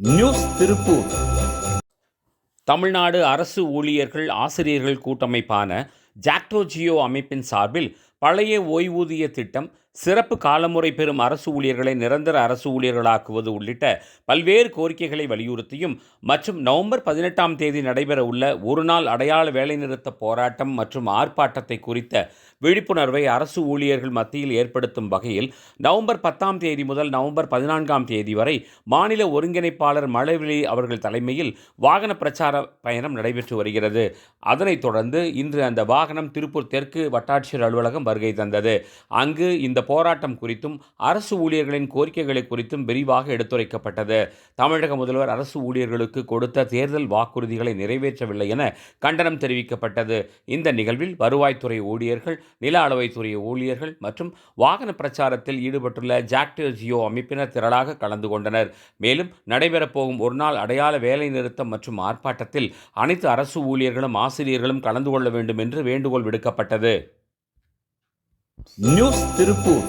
News Tiruppur. Tamil Nadu அரசு ஊழியர்கள் ஆசிரியர்கள் கூட்டமைப்பான ஜாக்டோ ஜியோ அமைப்பின் சார்பில் பழைய ஓய்வூதிய திட்டம் சிறப்பு காலமுறை பெறும் அரசு ஊழியர்களை நிரந்தர அரசு ஊழியர்களாக்குவது உள்ளிட்ட பல்வேறு கோரிக்கைகளை வலியுறுத்தியும் மற்றும் நவம்பர் பதினெட்டாம் தேதி நடைபெற உள்ள ஒருநாள் அடையாள வேலைநிறுத்த போராட்டம் மற்றும் ஆர்ப்பாட்டத்தை குறித்த விழிப்புணர்வை அரசு ஊழியர்கள் மத்தியில் ஏற்படுத்தும் வகையில் நவம்பர் பத்தாம் தேதி முதல் நவம்பர் பதினான்காம் தேதி வரை மாநில ஒருங்கிணைப்பாளர் மழவிழி அவர்கள் தலைமையில் வாகன பிரச்சார பயணம் நடைபெற்று வருகிறது. அதனைத் தொடர்ந்து இன்று அந்த வாகனம் திருப்பூர் தெற்கு வட்டாட்சியர் அலுவலகம் வருகை தந்தது. அங்கு இந்த போராட்டம் குறித்தும் அரசு ஊழியர்களின் கோரிக்கைகளை குறித்தும் விரிவாக எடுத்துரைக்கப்பட்டது. தமிழக முதல்வர் அரசு ஊழியர்களுக்கு கொடுத்த தேர்தல் வாக்குறுதிகளை நிறைவேற்றவில்லை என கண்டனம் தெரிவிக்கப்பட்டது. இந்த நிகழ்வில் வருவாய்த்துறை ஊழியர்கள் நில அளவைத்துறை ஊழியர்கள் மற்றும் வாகன பிரச்சாரத்தில் ஈடுபட்டுள்ள ஜாக்டோ ஜியோ அமைப்பினர் திரளாக கலந்து கொண்டனர். மேலும் நடைபெறப்போகும் ஒருநாள் அடையாள வேலைநிறுத்தம் மற்றும் ஆர்ப்பாட்டத்தில் அனைத்து அரசு ஊழியர்களும் ஆசிரியர்களும் கலந்து கொள்ள வேண்டும் என்று வேண்டுகோள் விடுக்கப்பட்டது. நியூஸ் திருப்பூர்